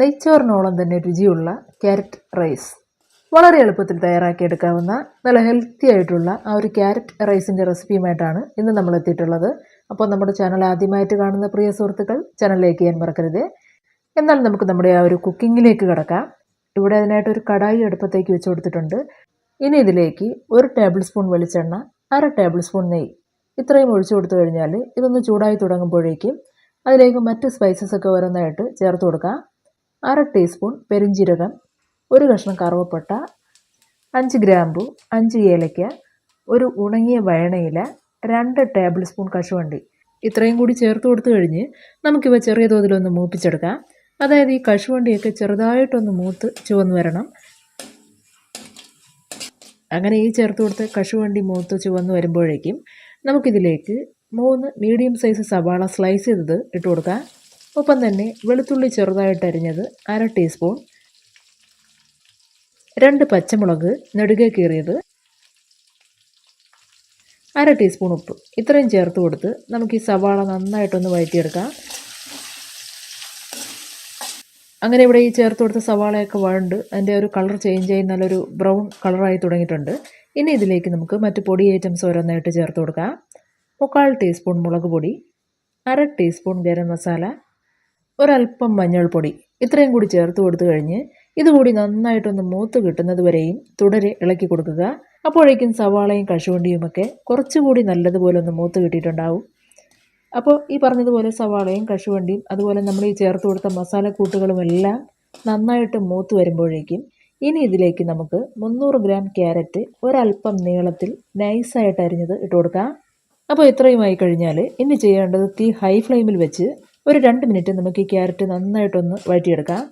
നെയ്ച്ചോറിനോളം തന്നെ രുചിയുള്ള carrot rice. വളരെ എളുപ്പത്തിൽ തയ്യാറാക്കിയെടുക്കാവുന്ന നല്ല ഹെൽത്തി ആയിട്ടുള്ള ആ ഒരു ക്യാരറ്റ് റൈസിന്റെ റെസിപ്പിയുമായിട്ടാണ് ഇന്ന് നമ്മൾ എത്തിയിട്ടുള്ളത്. അപ്പോൾ നമ്മുടെ ചാനൽ ആദ്യമായിട്ട് കാണുന്ന പ്രിയ സുഹൃത്തുക്കൾ ചാനലിലേക്ക് ചെയ്യാൻ മറക്കരുത്. എന്നാൽ നമുക്ക് നമ്മുടെ ആ ഒരു കുക്കിങ്ങിലേക്ക് കിടക്കാം. ഇവിടെ അതിനായിട്ട് ഒരു കടായി അടുപ്പത്തേക്ക് വെച്ച് കൊടുത്തിട്ടുണ്ട്. ഇനി ഇതിലേക്ക് ഒരു ടേബിൾ സ്പൂൺ വെളിച്ചെണ്ണ അര ടേബിൾ സ്പൂൺ നെയ്യ്. ഇത്രയും ഒഴിച്ചു കൊടുത്തു കഴിഞ്ഞാൽ ഇതൊന്ന് ചൂടായി തുടങ്ങുമ്പോഴേക്കും അതിലേക്ക് മറ്റ് സ്പൈസസ് ഒക്കെ ഓരോന്നായിട്ട് ചേർത്ത് കൊടുക്കാം. അര ടീസ്പൂൺ പെരിഞ്ജീരകം ഒരു കഷ്ണം കറുവപ്പട്ട അഞ്ച് ഗ്രാമ്പു അഞ്ച് ഏലയ്ക്ക ഒരു ഉണങ്ങിയ വയണയില രണ്ട് ടേബിൾ സ്പൂൺ കശുവണ്ടി. ഇത്രയും കൂടി ചേർത്ത് കൊടുത്തു കഴിഞ്ഞ് നമുക്കിവ ചെറിയ തോതിലൊന്ന് മൂപ്പിച്ചെടുക്കാം. അതായത് ഈ കശുവണ്ടിയൊക്കെ ചെറുതായിട്ടൊന്ന് മൂത്ത് ചുവന്ന് വരണം. അങ്ങനെ ഈ ചേർത്ത് കൊടുത്ത് കശുവണ്ടി മൂത്ത് ചുവന്ന് വരുമ്പോഴേക്കും നമുക്കിതിലേക്ക് മൂന്ന് മീഡിയം സൈസ് സവാള സ്ലൈസ് ചെയ്തത് ഇട്ട് കൊടുക്കാം. ഒപ്പം തന്നെ വെളുത്തുള്ളി ചെറുതായിട്ട് അരിഞ്ഞത് അര ടീസ്പൂൺ രണ്ട് പച്ചമുളക് നെടുകെ കീറിയത് അര ടീസ്പൂൺ ഉപ്പ്. ഇത്രയും ചേർത്ത് കൊടുത്ത് നമുക്ക് ഈ സവാള നന്നായിട്ടൊന്ന് വഴറ്റിയെടുക്കാം. അങ്ങനെ ഇവിടെ ഈ ചേർത്ത് കൊടുത്ത സവാളയൊക്കെ വഴണ്ട് അതിന്റെ ഒരു കളർ ചേഞ്ച് ആയി നല്ലൊരു ബ്രൗൺ കളറായി തുടങ്ങിയിട്ടുണ്ട്. ഇനി ഇതിലേക്ക് നമുക്ക് മറ്റ് പൊടി ഐറ്റംസ് ഓരോന്നായിട്ട് ചേർത്ത് കൊടുക്കാം. മുക്കാൽ ടീസ്പൂൺ മുളക് പൊടി അര ടീസ്പൂൺ ഗരം മസാല ഒരല്പം മഞ്ഞൾപ്പൊടി ഇത്രയും കൂടി ചേർത്ത് കൊടുത്തു കഴിഞ്ഞ് ഇതുകൂടി നന്നായിട്ടൊന്ന് മൂത്ത് കിട്ടുന്നത് വരെയും തുടരെ ഇളക്കി കൊടുക്കുക. അപ്പോഴേക്കും സവാളയും കശുവണ്ടിയുമൊക്കെ കുറച്ചുകൂടി നല്ലതുപോലെ ഒന്ന് മൂത്ത് കിട്ടിയിട്ടുണ്ടാവും. അപ്പോൾ ഈ പറഞ്ഞതുപോലെ സവാളയും കശുവണ്ടിയും അതുപോലെ നമ്മൾ ഈ ചേർത്ത് കൊടുത്ത മസാലക്കൂട്ടുകളും എല്ലാം നന്നായിട്ട് മൂത്ത് വരുമ്പോഴേക്കും ഇനി ഇതിലേക്ക് നമുക്ക് മുന്നൂറ് ഗ്രാം ക്യാരറ്റ് ഒരല്പം നീളത്തിൽ നൈസായിട്ട് അരിഞ്ഞത് ഇട്ട് കൊടുക്കാം. അപ്പോൾ ഇത്രയുമായി കഴിഞ്ഞാൽ ഇനി ചെയ്യേണ്ടത് തീ ഹൈ ഫ്ലെയിമിൽ വെച്ച് ഒരു രണ്ട് മിനിറ്റ് നമുക്ക് ഈ ക്യാരറ്റ് നന്നായിട്ടൊന്ന് വഴറ്റിയെടുക്കാം.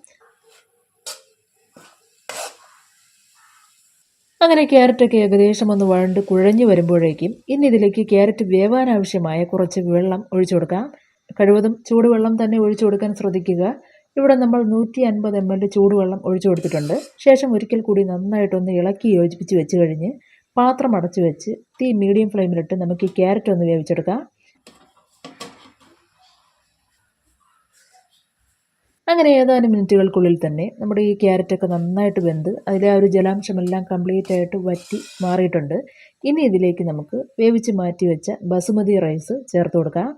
അങ്ങനെ ക്യാരറ്റൊക്കെ ഏകദേശം ഒന്ന് വഴണ്ട് കുഴഞ്ഞു വരുമ്പോഴേക്കും ഇനി ഇതിലേക്ക് ക്യാരറ്റ് വേവാൻ ആവശ്യമായ കുറച്ച് വെള്ളം ഒഴിച്ചു കൊടുക്കാം. കഴിവതും ചൂടുവെള്ളം തന്നെ ഒഴിച്ചു കൊടുക്കാൻ ശ്രദ്ധിക്കുക. ഇവിടെ നമ്മൾ നൂറ്റി അൻപത് എം എൽ ചൂടുവെള്ളം ഒഴിച്ചു കൊടുത്തിട്ടുണ്ട്. ശേഷം ഒരിക്കൽ കൂടി നന്നായിട്ടൊന്ന് ഇളക്കി യോജിപ്പിച്ച് വെച്ച് കഴിഞ്ഞ് പാത്രം അടച്ചു വെച്ച് തീ മീഡിയം ഫ്ലെയിമിലിട്ട് നമുക്ക് ഈ ക്യാരറ്റ് ഒന്ന് വേവിച്ചെടുക്കാം. അങ്ങനെ ഏതാനും മിനിറ്റുകൾക്കുള്ളിൽ തന്നെ നമ്മുടെ ഈ ക്യാരറ്റൊക്കെ നന്നായിട്ട് വെന്ത് അതിലെ ആ ഒരു ജലാംശമെല്ലാം കംപ്ലീറ്റ് ആയിട്ട് വറ്റി മാറിയിട്ടുണ്ട്. ഇനി ഇതിലേക്ക് നമുക്ക് വേവിച്ച് മാറ്റി വെച്ച ബസുമതി റൈസ് ചേർത്ത് കൊടുക്കാം.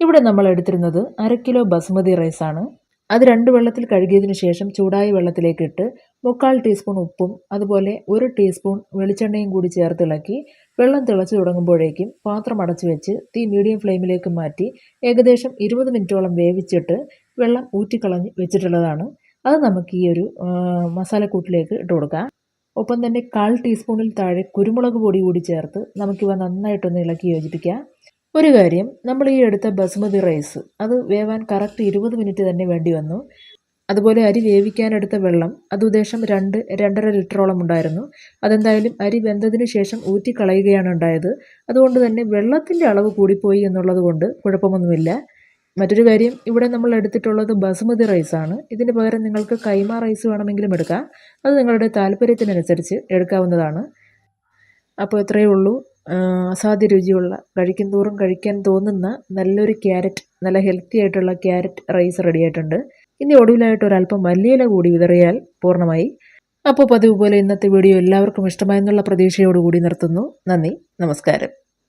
ഇവിടെ നമ്മൾ എടുത്തിരുന്നത് അര കിലോ ബസുമതി റൈസാണ് അത് രണ്ട് വെള്ളത്തിൽ കഴുകിയതിന് ശേഷം ചൂടായ വെള്ളത്തിലേക്ക് ഇട്ട് മുക്കാൽ ടീസ്പൂൺ ഉപ്പും അതുപോലെ ഒരു ടീസ്പൂൺ വെളിച്ചെണ്ണയും കൂടി ചേർത്തിളക്കി വെള്ളം തിളച്ചു തുടങ്ങുമ്പോഴേക്കും പാത്രം അടച്ചു വെച്ച് തീ മീഡിയം ഫ്ലെയിമിലേക്ക് മാറ്റി ഏകദേശം ഇരുപത് മിനിറ്റോളം വേവിച്ചിട്ട് വെള്ളം ഊറ്റിക്കളഞ്ഞ് വെച്ചിട്ടുള്ളതാണ്. അത് നമുക്ക് ഈ ഒരു മസാലക്കൂട്ടിലേക്ക് ഇട്ട് കൊടുക്കാം. ഒപ്പം തന്നെ കാൽ ടീസ്പൂണിൽ താഴെ കുരുമുളക് പൊടി കൂടി ചേർത്ത് നമുക്കിവ നന്നായിട്ടൊന്ന് ഇളക്കി യോജിപ്പിക്കാം ഒരു കാര്യം നമ്മൾ ഈ എടുത്ത ബസ്മതി റൈസ് അത് വേവാൻ കറക്റ്റ് ഇരുപത് മിനിറ്റ് തന്നെ വേണ്ടി വന്നു. അതുപോലെ അരി വേവിക്കാനെടുത്ത വെള്ളം അത് ഉദ്ദേശം രണ്ട് രണ്ടര ലിറ്ററോളം ഉണ്ടായിരുന്നു. അതെന്തായാലും അരി വെന്തതിന് ശേഷം ഊറ്റിക്കളയുകയാണ് ഉണ്ടായത്. അതുകൊണ്ട് തന്നെ വെള്ളത്തിന്റെ അളവ് കൂടിപ്പോയി എന്നുള്ളത് കൊണ്ട് കുഴപ്പമൊന്നുമില്ല. മറ്റൊരു കാര്യം ഇവിടെ നമ്മൾ എടുത്തിട്ടുള്ളത് ബസുമതി റൈസാണ് ഇതിന് പകരം നിങ്ങൾക്ക് കൈമ റൈസ് വേണമെങ്കിലും എടുക്കാം. അത് നിങ്ങളുടെ താല്പര്യത്തിനനുസരിച്ച് എടുക്കാവുന്നതാണ്. അപ്പോൾ ഇത്രയേ ഉള്ളൂ. അസാധ്യ രുചിയുള്ള കഴിക്കും തോറും കഴിക്കാൻ തോന്നുന്ന നല്ലൊരു ക്യാരറ്റ് നല്ല ഹെൽത്തി ആയിട്ടുള്ള ക്യാരറ്റ് റൈസ് റെഡിയായിട്ടുണ്ട് ഇനി ഒടുവിലായിട്ട് ഒരല്പം മല്ലിയില കൂടി വിതറിയാൽ പൂർണമായി. അപ്പോൾ പതിവ് പോലെ ഇന്നത്തെ വീഡിയോ എല്ലാവർക്കും ഇഷ്ടമായെന്നുള്ള പ്രതീക്ഷയോടുകൂടി നിർത്തുന്നു. നന്ദി. നമസ്കാരം.